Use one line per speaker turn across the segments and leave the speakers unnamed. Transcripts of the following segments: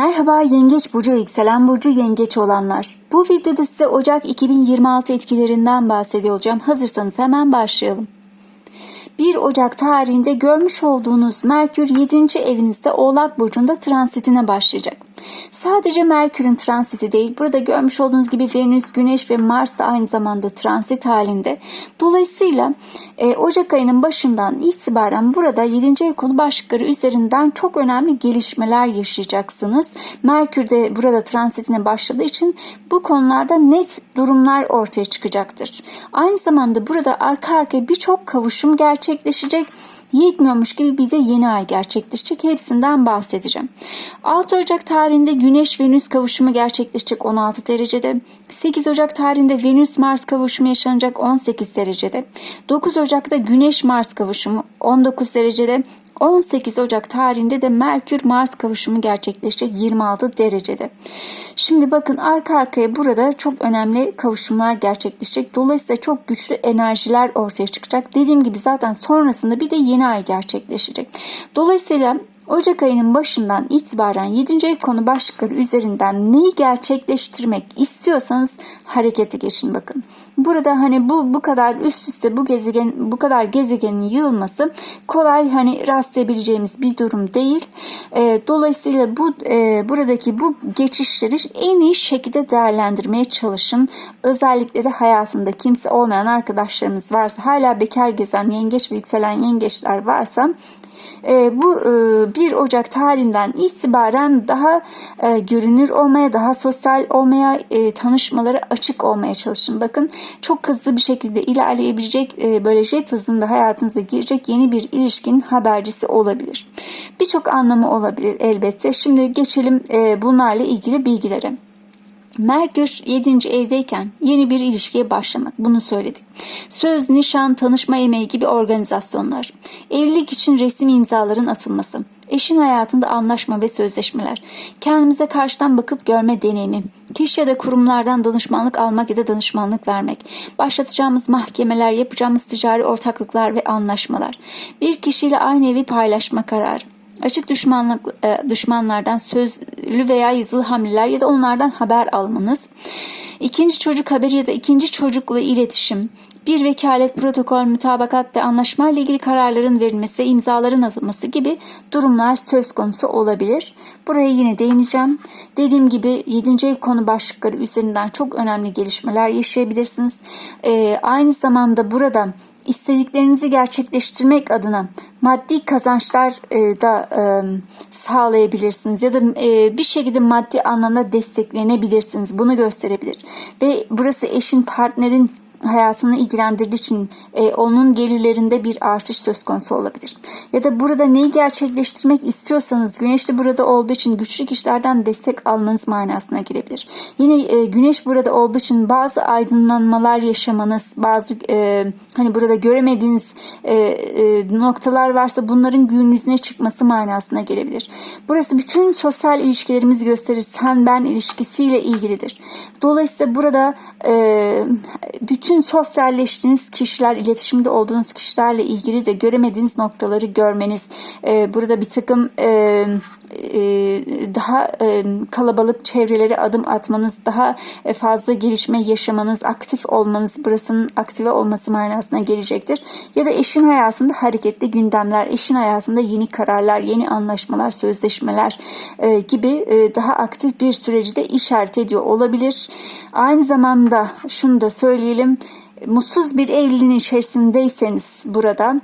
Merhaba Yengeç Burcu Yükselen Burcu Yengeç olanlar. Bu videoda size Ocak 2026 etkilerinden bahsediyor olacağım. Hazırsanız hemen başlayalım. 1 Ocak tarihinde görmüş olduğunuz Merkür 7. evinizde Oğlak Burcu'nda transitine başlayacak. Sadece Merkür'ün transiti değil, burada görmüş olduğunuz gibi Venüs, Güneş ve Mars da aynı zamanda transit halinde. Dolayısıyla e, Ocak ayının başından itibaren burada 7. ev konu başlıkları üzerinden çok önemli gelişmeler yaşayacaksınız. Merkür de burada transitine başladığı için bu konularda net durumlar ortaya çıkacaktır. Aynı zamanda burada arka arkaya birçok kavuşum gerçekleşecek yetmiyormuş gibi bir de yeni ay gerçekleşecek. Hepsinden bahsedeceğim. 6 Ocak tarihinde Güneş Venüs kavuşumu gerçekleşecek 16 derecede. 8 Ocak tarihinde Venüs Mars kavuşumu yaşanacak 18 derecede. 9 Ocak'ta Güneş Mars kavuşumu 19 derecede. 18 Ocak tarihinde de Merkür Mars kavuşumu gerçekleşecek 26 derecede. Şimdi bakın arka arkaya burada çok önemli kavuşumlar gerçekleşecek. Dolayısıyla çok güçlü enerjiler ortaya çıkacak. Dediğim gibi zaten sonrasında bir de yeni ay gerçekleşecek. Dolayısıyla Ocak ayının başından itibaren 7. ev konu başlıkları üzerinden neyi gerçekleştirmek istiyorsanız harekete geçin bakın. Burada hani bu bu kadar üst üste bu gezegen bu kadar gezegenin yığılması kolay hani rastlayabileceğimiz bir durum değil. E, dolayısıyla bu e, buradaki bu geçişleri en iyi şekilde değerlendirmeye çalışın. Özellikle de hayatında kimse olmayan arkadaşlarımız varsa hala bekar gezen yengeç ve yükselen yengeçler varsa e, bu e, 1 Ocak tarihinden itibaren daha e, görünür olmaya, daha sosyal olmaya, e, tanışmalara açık olmaya çalışın. Bakın çok hızlı bir şekilde ilerleyebilecek, e, böyle jet hızında hayatınıza girecek yeni bir ilişkinin habercisi olabilir. Birçok anlamı olabilir elbette. Şimdi geçelim e, bunlarla ilgili bilgilere. Merkür 7. evdeyken yeni bir ilişkiye başlamak. Bunu söyledik. Söz, nişan, tanışma emeği gibi organizasyonlar. Evlilik için resim imzaların atılması. Eşin hayatında anlaşma ve sözleşmeler. Kendimize karşıdan bakıp görme deneyimi. Kişi ya da kurumlardan danışmanlık almak ya da danışmanlık vermek. Başlatacağımız mahkemeler, yapacağımız ticari ortaklıklar ve anlaşmalar. Bir kişiyle aynı evi paylaşma kararı açık düşmanlık e, düşmanlardan sözlü veya yazılı hamleler ya da onlardan haber almanız, ikinci çocuk haberi ya da ikinci çocukla iletişim, bir vekalet, protokol, mütabakat ve anlaşma ile ilgili kararların verilmesi ve imzaların atılması gibi durumlar söz konusu olabilir. Buraya yine değineceğim. Dediğim gibi 7. ev konu başlıkları üzerinden çok önemli gelişmeler yaşayabilirsiniz. Ee, aynı zamanda burada istediklerinizi gerçekleştirmek adına maddi kazançlar e, da e, sağlayabilirsiniz ya da e, bir şekilde maddi anlamda desteklenebilirsiniz. Bunu gösterebilir. Ve burası eşin, partnerin hayatını ilgilendirdiği için e, onun gelirlerinde bir artış söz konusu olabilir. Ya da burada neyi gerçekleştirmek istiyorsanız güneşli burada olduğu için güçlü kişilerden destek almanız manasına girebilir. Yine e, güneş burada olduğu için bazı aydınlanmalar yaşamanız, bazı e, hani burada göremediğiniz e, e, noktalar varsa bunların gün yüzüne çıkması manasına gelebilir. Burası bütün sosyal ilişkilerimizi gösterir. Sen ben ilişkisiyle ilgilidir. Dolayısıyla burada e, bütün bütün sosyalleştiğiniz kişiler, iletişimde olduğunuz kişilerle ilgili de göremediğiniz noktaları görmeniz, e, burada bir takım e, daha e, kalabalık çevrelere adım atmanız, daha e, fazla gelişme yaşamanız, aktif olmanız, burasının aktive olması manasına gelecektir. Ya da eşin hayatında hareketli gündemler, eşin hayatında yeni kararlar, yeni anlaşmalar, sözleşmeler e, gibi e, daha aktif bir süreci de işaret ediyor olabilir. Aynı zamanda şunu da söyleyelim mutsuz bir evliliğin içerisindeyseniz burada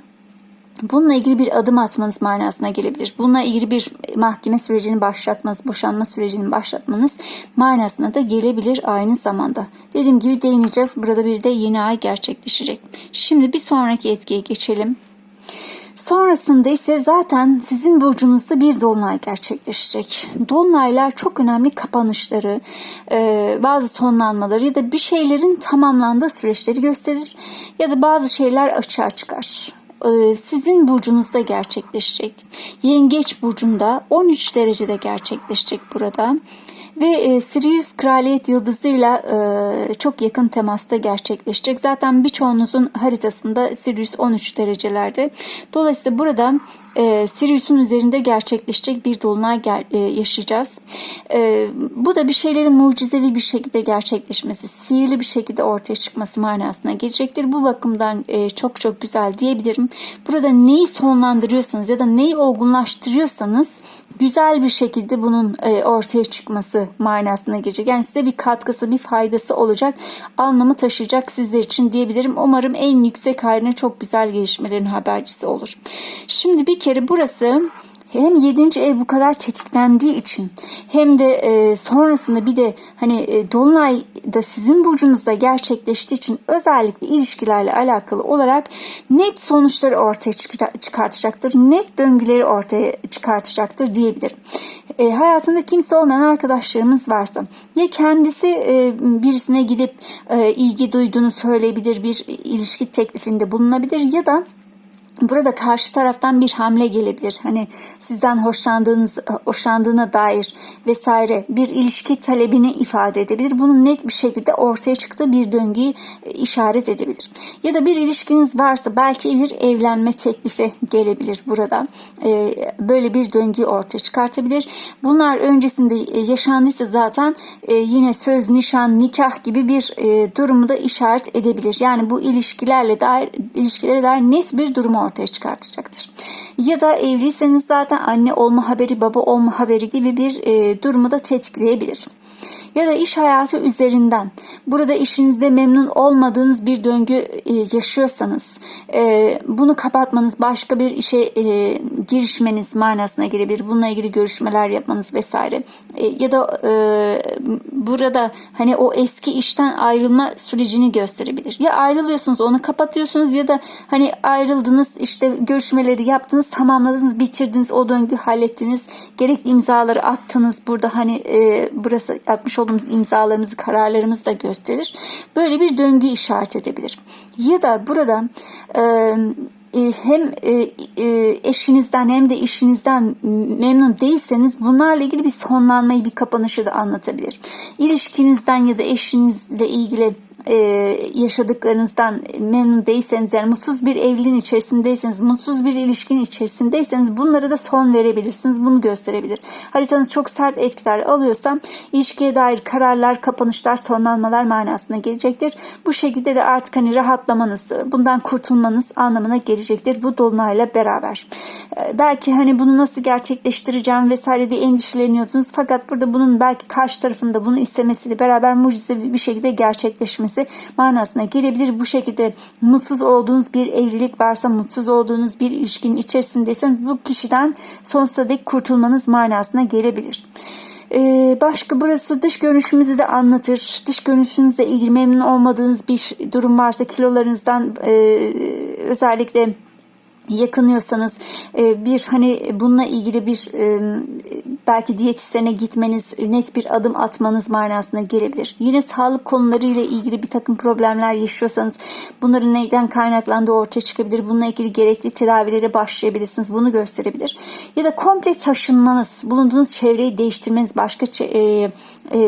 Bununla ilgili bir adım atmanız manasına gelebilir. Bununla ilgili bir mahkeme sürecini başlatmanız, boşanma sürecini başlatmanız manasına da gelebilir aynı zamanda. Dediğim gibi değineceğiz. Burada bir de yeni ay gerçekleşecek. Şimdi bir sonraki etkiye geçelim. Sonrasında ise zaten sizin burcunuzda bir dolunay gerçekleşecek. Dolunaylar çok önemli kapanışları, e, bazı sonlanmaları ya da bir şeylerin tamamlandığı süreçleri gösterir ya da bazı şeyler açığa çıkar sizin burcunuzda gerçekleşecek. Yengeç burcunda 13 derecede gerçekleşecek burada. Ve e, Sirius kraliyet yıldızıyla e, çok yakın temasta gerçekleşecek. Zaten birçoğunuzun haritasında Sirius 13 derecelerde. Dolayısıyla burada e, Sirius'un üzerinde gerçekleşecek bir dolunay ger- e, yaşayacağız. E, bu da bir şeylerin mucizevi bir şekilde gerçekleşmesi, sihirli bir şekilde ortaya çıkması manasına gelecektir. Bu bakımdan e, çok çok güzel diyebilirim. Burada neyi sonlandırıyorsanız ya da neyi olgunlaştırıyorsanız güzel bir şekilde bunun e, ortaya çıkması manasına gelecek. Yani size bir katkısı, bir faydası olacak, anlamı taşıyacak sizler için diyebilirim. Umarım en yüksek hayrına çok güzel gelişmelerin habercisi olur. Şimdi bir kere burası hem 7. ev bu kadar tetiklendiği için hem de e, sonrasında bir de hani e, dolunay da sizin burcunuzda gerçekleştiği için özellikle ilişkilerle alakalı olarak net sonuçları ortaya çıkartacaktır. Net döngüleri ortaya çıkartacaktır diyebilirim. E, hayatında kimse olmayan arkadaşlarımız varsa ya kendisi e, birisine gidip e, ilgi duyduğunu söyleyebilir, bir ilişki teklifinde bulunabilir ya da Burada karşı taraftan bir hamle gelebilir. Hani sizden hoşlandığınız, hoşlandığına dair vesaire bir ilişki talebini ifade edebilir. Bunun net bir şekilde ortaya çıktığı bir döngüyü işaret edebilir. Ya da bir ilişkiniz varsa belki bir evlenme teklifi gelebilir burada. Ee, böyle bir döngüyü ortaya çıkartabilir. Bunlar öncesinde yaşandıysa zaten e, yine söz, nişan, nikah gibi bir e, durumu da işaret edebilir. Yani bu ilişkilerle dair ilişkilere dair net bir durumu ortaya çıkartacaktır. Ya da evliyseniz zaten anne olma haberi, baba olma haberi gibi bir e, durumu da tetikleyebilir ya da iş hayatı üzerinden burada işinizde memnun olmadığınız bir döngü e, yaşıyorsanız e, bunu kapatmanız başka bir işe e, girişmeniz manasına gelebilir. Bununla ilgili görüşmeler yapmanız vesaire ya da burada hani o eski işten ayrılma sürecini gösterebilir. Ya ayrılıyorsunuz onu kapatıyorsunuz ya da hani ayrıldınız işte görüşmeleri yaptınız tamamladınız bitirdiniz o döngü hallettiniz gerekli imzaları attınız burada hani burası atmış olduğumuz imzalarımızı, kararlarımızı da gösterir. Böyle bir döngü işaret edebilir. Ya da burada e, hem eşinizden hem de işinizden memnun değilseniz bunlarla ilgili bir sonlanmayı, bir kapanışı da anlatabilir. İlişkinizden ya da eşinizle ilgili e, yaşadıklarınızdan memnun değilseniz yani mutsuz bir evliliğin içerisindeyseniz, mutsuz bir ilişkinin içerisindeyseniz bunlara da son verebilirsiniz. Bunu gösterebilir. Haritanız çok sert etkiler alıyorsa ilişkiye dair kararlar, kapanışlar, sonlanmalar manasına gelecektir. Bu şekilde de artık hani rahatlamanız, bundan kurtulmanız anlamına gelecektir bu dolunayla beraber. E, belki hani bunu nasıl gerçekleştireceğim vesaire diye endişeleniyordunuz. Fakat burada bunun belki karşı tarafında bunu istemesiyle beraber mucize bir şekilde gerçekleşmesi etmesi manasına gelebilir. Bu şekilde mutsuz olduğunuz bir evlilik varsa, mutsuz olduğunuz bir ilişkinin içerisindeyseniz bu kişiden sonsuza dek kurtulmanız manasına gelebilir. Ee, başka burası dış görünüşümüzü de anlatır. Dış görünüşünüzle ilgili memnun olmadığınız bir durum varsa kilolarınızdan e, özellikle yakınıyorsanız e, bir hani bununla ilgili bir e, belki diyetisyene gitmeniz net bir adım atmanız manasına gelebilir. Yine sağlık konuları ile ilgili bir takım problemler yaşıyorsanız bunların neyden kaynaklandığı ortaya çıkabilir. Bununla ilgili gerekli tedavilere başlayabilirsiniz. Bunu gösterebilir. Ya da komple taşınmanız, bulunduğunuz çevreyi değiştirmeniz, başka e,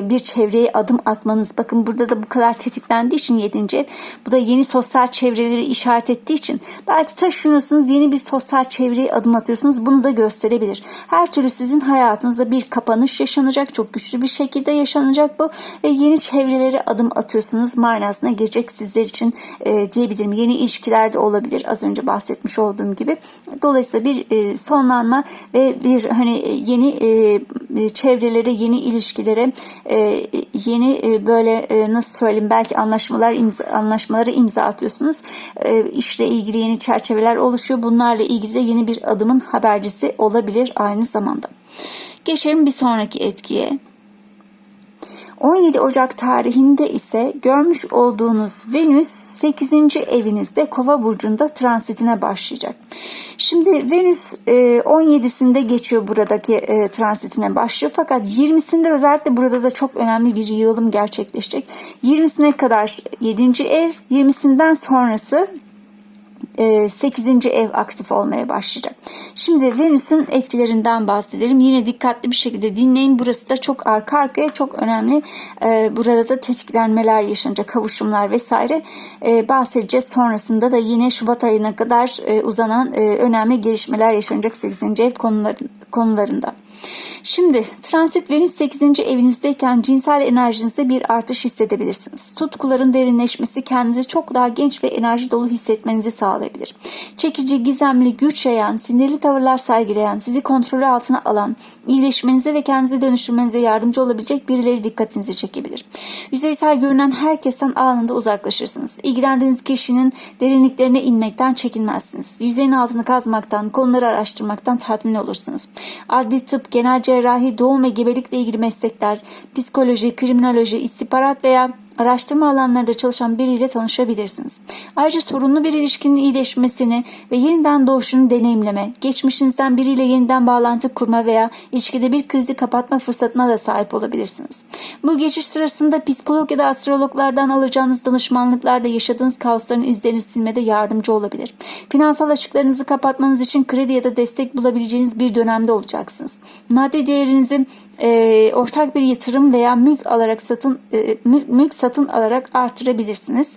bir çevreye adım atmanız. Bakın burada da bu kadar tetiklendiği için 7. ev. Bu da yeni sosyal çevreleri işaret ettiği için belki taşınıyorsunuz yeni bir sosyal çevreye adım atıyorsunuz. Bunu da gösterebilir. Her türlü sizin hayatınızda bir kapanış yaşanacak. Çok güçlü bir şekilde yaşanacak bu. Ve yeni çevrelere adım atıyorsunuz manasına gelecek sizler için e, diyebilirim. Yeni ilişkilerde olabilir. Az önce bahsetmiş olduğum gibi. Dolayısıyla bir e, sonlanma ve bir hani yeni e, çevrelere, yeni ilişkilere, e, yeni e, böyle e, nasıl söyleyeyim belki anlaşmalar imza, anlaşmaları imza atıyorsunuz. E, işle ilgili yeni çerçeveler oluşuyor bunlarla ilgili de yeni bir adımın habercisi olabilir aynı zamanda. Geçelim bir sonraki etkiye. 17 Ocak tarihinde ise görmüş olduğunuz Venüs 8. evinizde Kova burcunda transitine başlayacak. Şimdi Venüs 17'sinde e, geçiyor buradaki e, transitine başlıyor fakat 20'sinde özellikle burada da çok önemli bir yığılım gerçekleşecek. 20'sine kadar 7. ev, 20'sinden sonrası 8. ev aktif olmaya başlayacak. Şimdi Venüs'ün etkilerinden bahsedelim. Yine dikkatli bir şekilde dinleyin. Burası da çok arka arkaya çok önemli. E, burada da tetiklenmeler yaşanacak, kavuşumlar vesaire e, bahsedeceğiz. Sonrasında da yine Şubat ayına kadar e, uzanan e, önemli gelişmeler yaşanacak 8. ev konuları, konularında. Şimdi transit Venüs 8. evinizdeyken cinsel enerjinizde bir artış hissedebilirsiniz. Tutkuların derinleşmesi kendinizi çok daha genç ve enerji dolu hissetmenizi sağlayabilir. Çekici, gizemli, güç yayan, sinirli tavırlar sergileyen, sizi kontrolü altına alan, iyileşmenize ve kendinizi dönüştürmenize yardımcı olabilecek birileri dikkatinizi çekebilir. Yüzeysel görünen herkesten anında uzaklaşırsınız. İlgilendiğiniz kişinin derinliklerine inmekten çekinmezsiniz. Yüzeyin altını kazmaktan, konuları araştırmaktan tatmin olursunuz. Adli tıp, genel cerrahi, doğum ve gebelikle ilgili meslekler, psikoloji, kriminoloji, istihbarat veya araştırma alanlarında çalışan biriyle tanışabilirsiniz. Ayrıca sorunlu bir ilişkinin iyileşmesini ve yeniden doğuşunu deneyimleme, geçmişinizden biriyle yeniden bağlantı kurma veya ilişkide bir krizi kapatma fırsatına da sahip olabilirsiniz. Bu geçiş sırasında psikolog ya da astrologlardan alacağınız danışmanlıklarda yaşadığınız kaosların izlerini silmede yardımcı olabilir. Finansal açıklarınızı kapatmanız için kredi ya da destek bulabileceğiniz bir dönemde olacaksınız. Maddi değerinizi e, ortak bir yatırım veya mülk alarak satın e, mülk satın alarak artırabilirsiniz.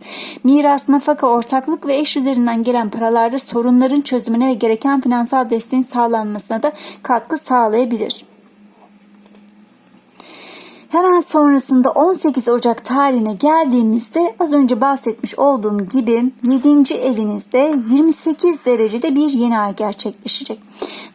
Miras, nafaka, ortaklık ve eş üzerinden gelen paralarda sorunların çözümüne ve gereken finansal desteğin sağlanmasına da katkı sağlayabilir. Hemen sonrasında 18 Ocak tarihine geldiğimizde az önce bahsetmiş olduğum gibi 7. evinizde 28 derecede bir yeni ay gerçekleşecek.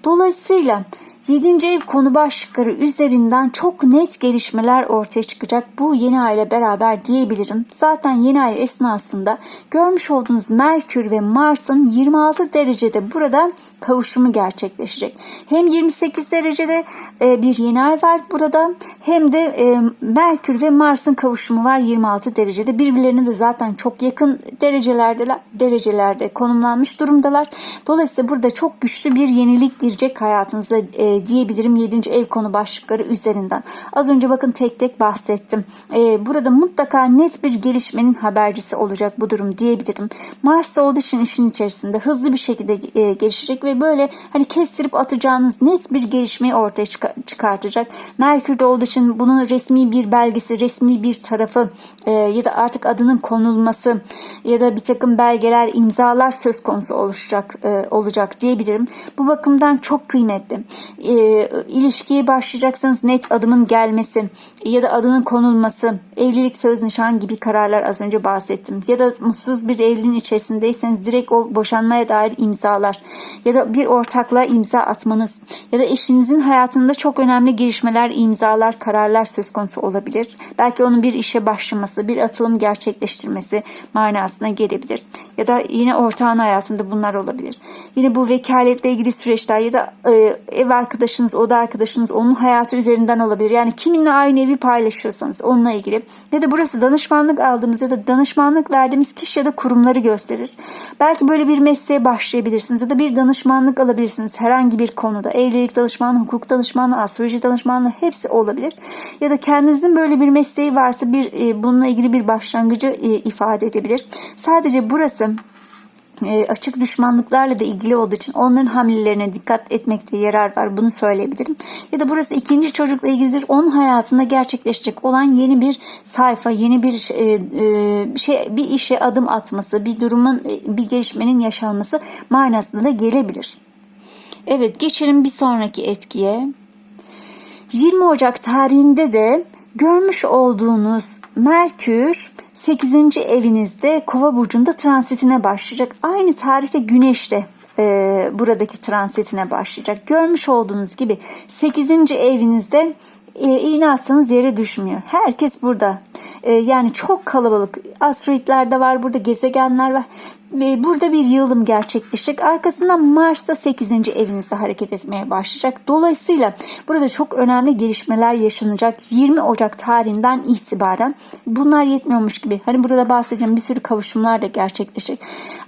Dolayısıyla 7. ev konu başlıkları üzerinden çok net gelişmeler ortaya çıkacak bu yeni ay ile beraber diyebilirim. Zaten yeni ay esnasında görmüş olduğunuz Merkür ve Mars'ın 26 derecede burada kavuşumu gerçekleşecek. Hem 28 derecede e, bir yeni ay var burada hem de e, Merkür ve Mars'ın kavuşumu var 26 derecede. Birbirlerine de zaten çok yakın derecelerde derecelerde konumlanmış durumdalar. Dolayısıyla burada çok güçlü bir yenilik girecek hayatınıza diyebilirim 7. ev konu başlıkları üzerinden. Az önce bakın tek tek bahsettim. E, burada mutlaka net bir gelişmenin habercisi olacak bu durum diyebilirim. Mars olduğu için işin içerisinde hızlı bir şekilde e, gelişecek ve böyle hani kestirip atacağınız net bir gelişmeyi ortaya çıkartacak. Merkür'de olduğu için bunun resmi bir belgesi, resmi bir tarafı e, ya da artık adının konulması ya da bir takım belgeler, imzalar söz konusu oluşacak e, olacak diyebilirim. Bu bakımdan çok kıymetli ilişkiye başlayacaksanız net adımın gelmesi ya da adının konulması, evlilik söz nişan gibi kararlar az önce bahsettim. Ya da mutsuz bir evliliğin içerisindeyseniz direkt o boşanmaya dair imzalar ya da bir ortaklığa imza atmanız ya da eşinizin hayatında çok önemli gelişmeler, imzalar, kararlar söz konusu olabilir. Belki onun bir işe başlaması, bir atılım gerçekleştirmesi manasına gelebilir. Ya da yine ortağın hayatında bunlar olabilir. Yine bu vekaletle ilgili süreçler ya da e, ev arkadaşınız, oda arkadaşınız onun hayatı üzerinden olabilir. Yani kiminle aynı evi paylaşıyorsanız onunla ilgili. Ya da burası danışmanlık aldığımız ya da danışmanlık verdiğimiz kişi ya da kurumları gösterir. Belki böyle bir mesleğe başlayabilirsiniz ya da bir danışmanlık alabilirsiniz herhangi bir konuda. Evlilik danışmanlığı, hukuk danışmanlığı, astroloji danışmanlığı hepsi olabilir. Ya da kendinizin böyle bir mesleği varsa bir e, bununla ilgili bir başlangıcı e, ifade edebilir. Sadece burası açık düşmanlıklarla da ilgili olduğu için onların hamlelerine dikkat etmekte yarar var. Bunu söyleyebilirim. Ya da burası ikinci çocukla ilgilidir. Onun hayatında gerçekleşecek olan yeni bir sayfa, yeni bir e, e, şey, bir işe adım atması, bir durumun, e, bir gelişmenin yaşanması manasında da gelebilir. Evet, geçelim bir sonraki etkiye. 20 Ocak tarihinde de görmüş olduğunuz Merkür 8. evinizde Kova burcunda transitine başlayacak. Aynı tarihte Güneş'te e, buradaki transitine başlayacak. Görmüş olduğunuz gibi 8. evinizde e, iğne atsanız yere düşmüyor. Herkes burada. E, yani çok kalabalık. Asteroidler de var burada, gezegenler var burada bir yılım gerçekleşecek. Arkasından Mars'ta 8. evinizde hareket etmeye başlayacak. Dolayısıyla burada çok önemli gelişmeler yaşanacak. 20 Ocak tarihinden itibaren bunlar yetmiyormuş gibi. Hani burada bahsedeceğim bir sürü kavuşumlar da gerçekleşecek.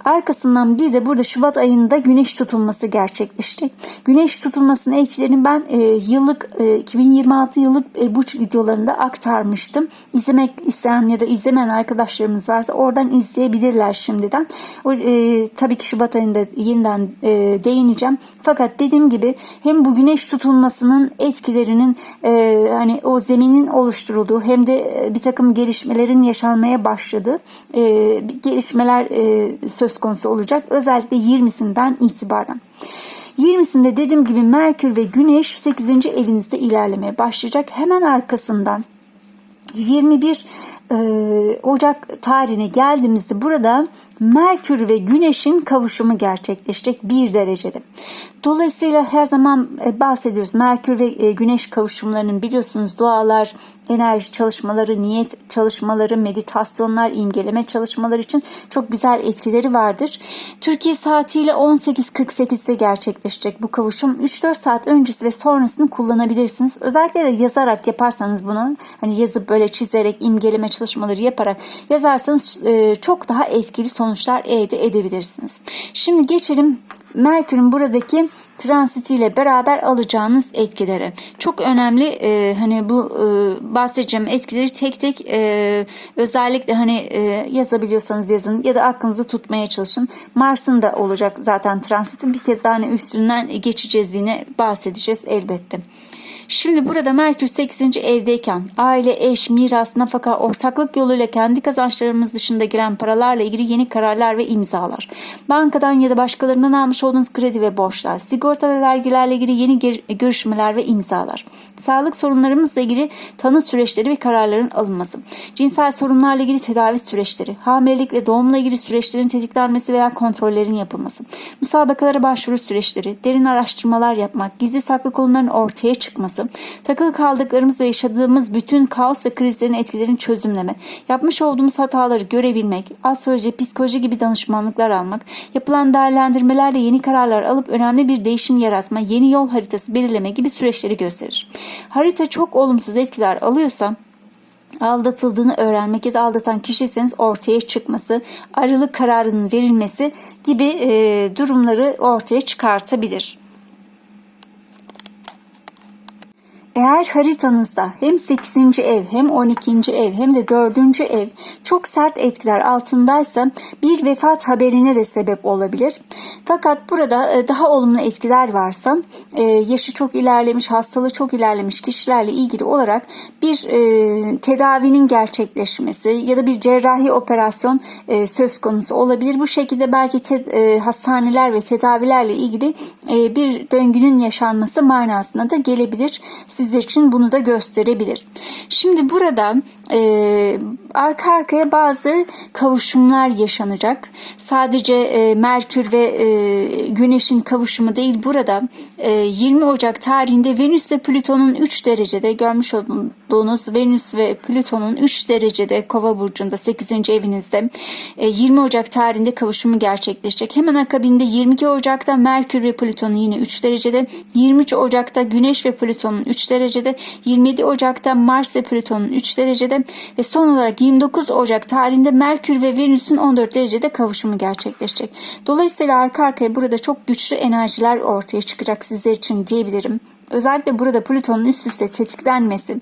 Arkasından bir de burada Şubat ayında güneş tutulması gerçekleşecek. Güneş tutulmasının etkilerini ben e, yıllık e, 2026 yıllık e, burç videolarında aktarmıştım. İzlemek isteyen ya da izlemeyen arkadaşlarımız varsa oradan izleyebilirler şimdiden. E, tabii ki Şubat ayında yeniden e, değineceğim. Fakat dediğim gibi hem bu güneş tutulmasının etkilerinin e, hani o zeminin oluşturulduğu hem de e, bir takım gelişmelerin yaşanmaya başladığı e, gelişmeler e, söz konusu olacak. Özellikle 20'sinden itibaren. 20'sinde dediğim gibi Merkür ve Güneş 8. evinizde ilerlemeye başlayacak. Hemen arkasından 21 e, Ocak tarihine geldiğimizde burada Merkür ve Güneş'in kavuşumu gerçekleşecek bir derecede. Dolayısıyla her zaman e, bahsediyoruz. Merkür ve e, Güneş kavuşumlarının biliyorsunuz dualar, enerji çalışmaları, niyet çalışmaları, meditasyonlar, imgeleme çalışmaları için çok güzel etkileri vardır. Türkiye saatiyle 18.48'de gerçekleşecek bu kavuşum. 3-4 saat öncesi ve sonrasını kullanabilirsiniz. Özellikle de yazarak yaparsanız bunu hani yazıp böyle çizerek imgeleme çalışmaları yaparak yazarsanız e, çok daha etkili sonuçlar elde edebilirsiniz. Şimdi geçelim Merkür'ün buradaki transitiyle beraber alacağınız etkileri. Çok önemli e, hani bu e, bahsedeceğim etkileri tek tek e, özellikle hani e, yazabiliyorsanız yazın ya da aklınızda tutmaya çalışın. Mars'ın da olacak zaten transitin bir kez daha hani üstünden geçeceğiz yine bahsedeceğiz elbette. Şimdi burada Merkür 8. evdeyken aile, eş, miras, nafaka, ortaklık yoluyla kendi kazançlarımız dışında giren paralarla ilgili yeni kararlar ve imzalar. Bankadan ya da başkalarından almış olduğunuz kredi ve borçlar, sigorta ve vergilerle ilgili yeni görüşmeler ve imzalar. Sağlık sorunlarımızla ilgili tanı süreçleri ve kararların alınması. Cinsel sorunlarla ilgili tedavi süreçleri, hamilelik ve doğumla ilgili süreçlerin tetiklenmesi veya kontrollerin yapılması. Müsabakalara başvuru süreçleri, derin araştırmalar yapmak, gizli saklı konuların ortaya çıkması, takılı kaldıklarımız ve yaşadığımız bütün kaos ve krizlerin etkilerini çözümleme, yapmış olduğumuz hataları görebilmek, astroloji, psikoloji gibi danışmanlıklar almak, yapılan değerlendirmelerle yeni kararlar alıp önemli bir değişim yaratma, yeni yol haritası belirleme gibi süreçleri gösterir. Harita çok olumsuz etkiler alıyorsa aldatıldığını öğrenmek ya da aldatan kişiyseniz ortaya çıkması, ayrılık kararının verilmesi gibi e, durumları ortaya çıkartabilir. Eğer haritanızda hem 8. ev hem 12. ev hem de 4. ev çok sert etkiler altındaysa bir vefat haberine de sebep olabilir. Fakat burada e, daha olumlu etkiler varsa e, yaşı çok ilerlemiş, hastalığı çok ilerlemiş kişilerle ilgili olarak bir e, tedavinin gerçekleşmesi ya da bir cerrahi operasyon söz konusu olabilir. Bu şekilde belki hastaneler ve tedavilerle ilgili bir döngünün yaşanması manasına da gelebilir sizler için bunu da gösterebilir. Şimdi burada e, arka arkaya bazı kavuşumlar yaşanacak. Sadece e, Merkür ve e, Güneş'in kavuşumu değil burada e, 20 Ocak tarihinde Venüs ve Plüton'un 3 derecede görmüş olduğunuz Venüs ve Plüton'un 3 derecede Kova burcunda 8. evinizde e, 20 Ocak tarihinde kavuşumu gerçekleşecek. Hemen akabinde 22 Ocak'ta Merkür ve Plüton'un yine 3 derecede 23 Ocak'ta Güneş ve Plüton'un 3 derecede 27 Ocak'ta Mars ve Plüton'un 3 derecede ve son olarak 29 Ocak tarihinde Merkür ve Venüs'ün 14 derecede kavuşumu gerçekleşecek. Dolayısıyla arka arkaya burada çok güçlü enerjiler ortaya çıkacak sizler için diyebilirim özellikle burada Plüton'un üst üste tetiklenmesi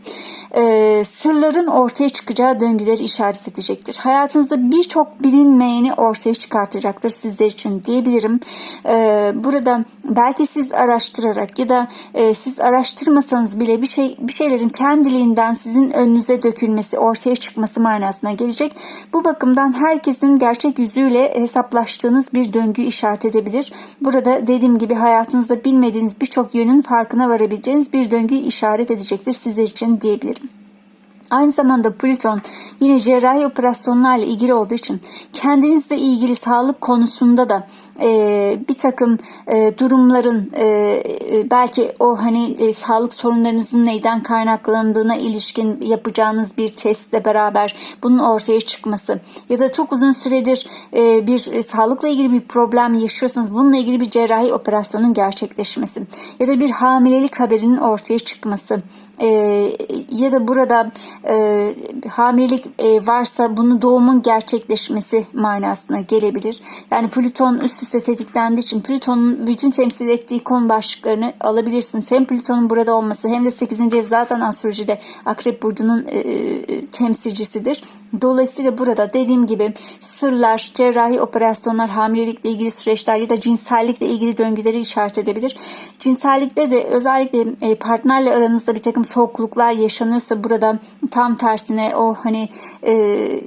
e, sırların ortaya çıkacağı döngüleri işaret edecektir. Hayatınızda birçok bilinmeyeni ortaya çıkartacaktır sizler için diyebilirim. E, burada belki siz araştırarak ya da e, siz araştırmasanız bile bir şey bir şeylerin kendiliğinden sizin önünüze dökülmesi, ortaya çıkması manasına gelecek. Bu bakımdan herkesin gerçek yüzüyle hesaplaştığınız bir döngü işaret edebilir. Burada dediğim gibi hayatınızda bilmediğiniz birçok yönün farkına var varabileceğiniz bir döngüyü işaret edecektir sizler için diyebilirim. Aynı zamanda Plüton yine cerrahi operasyonlarla ilgili olduğu için kendinizle ilgili sağlık konusunda da e, bir takım e, durumların e, e, belki o hani e, sağlık sorunlarınızın neyden kaynaklandığına ilişkin yapacağınız bir testle beraber bunun ortaya çıkması ya da çok uzun süredir e, bir e, sağlıkla ilgili bir problem yaşıyorsanız bununla ilgili bir cerrahi operasyonun gerçekleşmesi ya da bir hamilelik haberinin ortaya çıkması e, ya da burada e, hamilelik e, varsa bunu doğumun gerçekleşmesi manasına gelebilir. Yani Plüton üst üste tetiklendiği için Plüton'un bütün temsil ettiği konu başlıklarını alabilirsiniz. Hem Plüton'un burada olması hem de 8. ev zaten astrolojide Akrep Burcu'nun e, e, temsilcisidir. Dolayısıyla burada dediğim gibi sırlar, cerrahi operasyonlar, hamilelikle ilgili süreçler ya da cinsellikle ilgili döngüleri işaret edebilir. Cinsellikte de özellikle e, partnerle aranızda bir takım soğukluklar yaşanıyorsa burada tam tersine o hani e,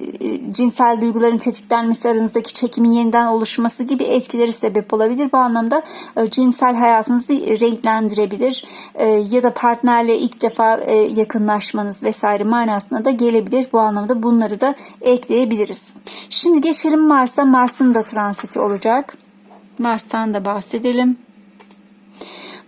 cinsel duyguların tetiklenmesi aranızdaki çekimin yeniden oluşması gibi etkileri sebep olabilir. Bu anlamda e, cinsel hayatınızı renklendirebilir e, ya da partnerle ilk defa e, yakınlaşmanız vesaire manasına da gelebilir. Bu anlamda bunları da ekleyebiliriz. Şimdi geçelim Mars'a. Mars'ın da transiti olacak. Mars'tan da bahsedelim.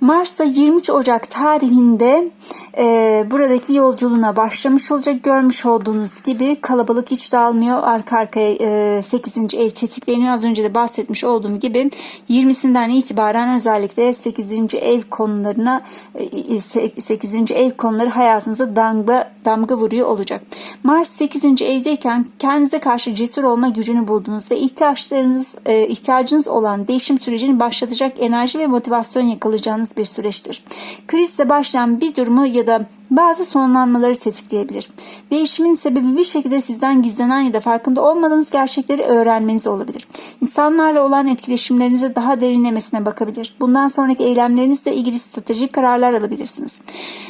Mars'ta 23 Ocak tarihinde e, buradaki yolculuğuna başlamış olacak. Görmüş olduğunuz gibi kalabalık hiç dağılmıyor. Arka arkaya e, 8. ev tetikleniyor. Az önce de bahsetmiş olduğum gibi 20'sinden itibaren özellikle 8. ev konularına e, 8. ev konuları hayatınıza damga, damga vuruyor olacak. Mars 8. evdeyken kendinize karşı cesur olma gücünü buldunuz ve ihtiyaçlarınız e, ihtiyacınız olan değişim sürecini başlatacak enerji ve motivasyon yakalayacağınız bir süreçtir. Krizle başlayan bir durumu ya da bazı sonlanmaları tetikleyebilir. Değişimin sebebi bir şekilde sizden gizlenen ya da farkında olmadığınız gerçekleri öğrenmeniz olabilir. İnsanlarla olan etkileşimlerinize daha derinlemesine bakabilir. Bundan sonraki eylemlerinizle ilgili stratejik kararlar alabilirsiniz.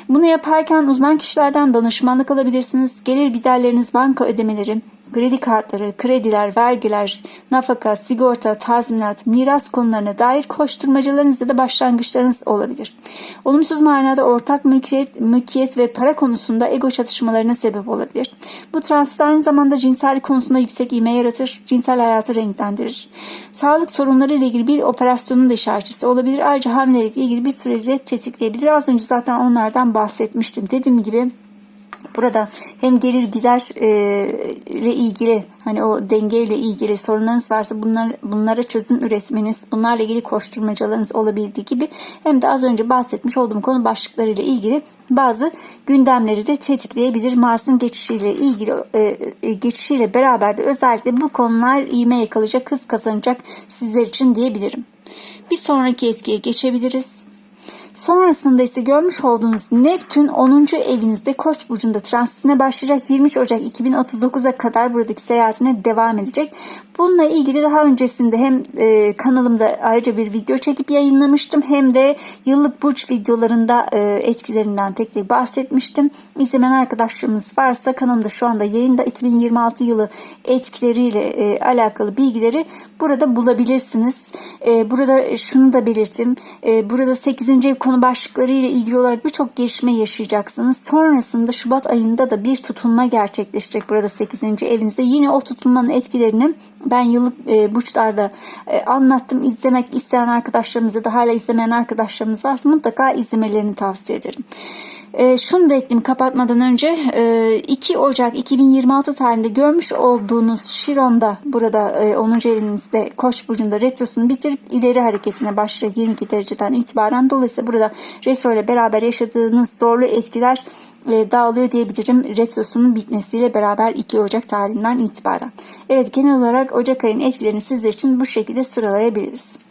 Bunu yaparken uzman kişilerden danışmanlık alabilirsiniz. Gelir giderleriniz, banka ödemeleri, kredi kartları, krediler, vergiler, nafaka, sigorta, tazminat, miras konularına dair koşturmacalarınız ya da başlangıçlarınız olabilir. Olumsuz manada ortak mülkiyet, mülkiyet ve para konusunda ego çatışmalarına sebep olabilir. Bu transit aynı zamanda cinsellik konusunda yüksek ivme yaratır, cinsel hayatı renklendirir. Sağlık sorunları ile ilgili bir operasyonun da işaretçisi olabilir. Ayrıca hamilelikle ilgili bir süreci tetikleyebilir. Az önce zaten onlardan bahsetmiştim. Dediğim gibi Burada hem gelir gider e, ile ilgili hani o dengeyle ilgili sorunlarınız varsa bunlar, bunlara çözüm üretmeniz, bunlarla ilgili koşturmacalarınız olabildiği gibi hem de az önce bahsetmiş olduğum konu başlıklarıyla ilgili bazı gündemleri de tetikleyebilir. Mars'ın geçişiyle ilgili e, e, geçişiyle beraber de özellikle bu konular iğme yakalayacak, hız kazanacak sizler için diyebilirim. Bir sonraki etkiye geçebiliriz. Sonrasında ise görmüş olduğunuz Neptün 10. evinizde Koç burcunda transitine başlayacak 23 Ocak 2039'a kadar buradaki seyahatine devam edecek. Bununla ilgili daha öncesinde hem e, kanalımda ayrıca bir video çekip yayınlamıştım hem de yıllık burç videolarında e, etkilerinden tek tek bahsetmiştim. İzlemen arkadaşlarımız varsa kanalımda şu anda yayında 2026 yılı etkileriyle e, alakalı bilgileri burada bulabilirsiniz. E, burada şunu da belirttim. E, burada 8. ev konu başlıkları ile ilgili olarak birçok gelişme yaşayacaksınız. Sonrasında Şubat ayında da bir tutulma gerçekleşecek burada 8. evinizde. Yine o tutulmanın etkilerini ben yıllık e, burçlarda e, anlattım. İzlemek isteyen arkadaşlarımıza da hala izlemeyen arkadaşlarımız varsa mutlaka izlemelerini tavsiye ederim. E, şunu da ekleyeyim kapatmadan önce e, 2 Ocak 2026 tarihinde görmüş olduğunuz Şiron'da burada e, 10. evinizde Koç burcunda retrosunu bitirip ileri hareketine başlayacak 22 dereceden itibaren. Dolayısıyla burada retro ile beraber yaşadığınız zorlu etkiler e, dağılıyor diyebilirim retrosunun bitmesiyle beraber 2 Ocak tarihinden itibaren. Evet genel olarak Ocak ayının etkilerini sizler için bu şekilde sıralayabiliriz.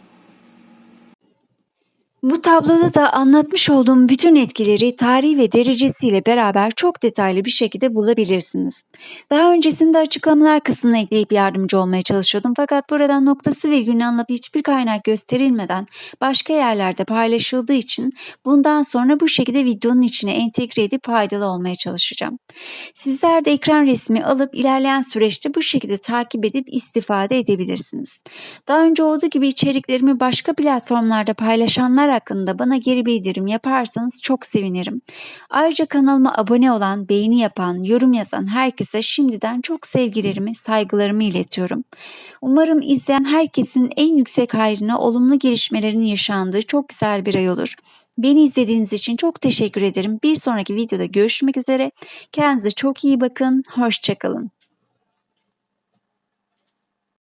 Bu tabloda da anlatmış olduğum bütün etkileri tarih ve derecesiyle beraber çok detaylı bir şekilde bulabilirsiniz. Daha öncesinde açıklamalar kısmına ekleyip yardımcı olmaya çalışıyordum fakat buradan noktası ve anlayıp hiçbir kaynak gösterilmeden başka yerlerde paylaşıldığı için bundan sonra bu şekilde videonun içine entegre edip faydalı olmaya çalışacağım. Sizler de ekran resmi alıp ilerleyen süreçte bu şekilde takip edip istifade edebilirsiniz. Daha önce olduğu gibi içeriklerimi başka platformlarda paylaşanlar hakkında bana geri bildirim yaparsanız çok sevinirim. Ayrıca kanalıma abone olan, beğeni yapan, yorum yazan herkese şimdiden çok sevgilerimi, saygılarımı iletiyorum. Umarım izleyen herkesin en yüksek hayrına olumlu gelişmelerin yaşandığı çok güzel bir ay olur. Beni izlediğiniz için çok teşekkür ederim. Bir sonraki videoda görüşmek üzere. Kendinize çok iyi bakın. Hoşçakalın.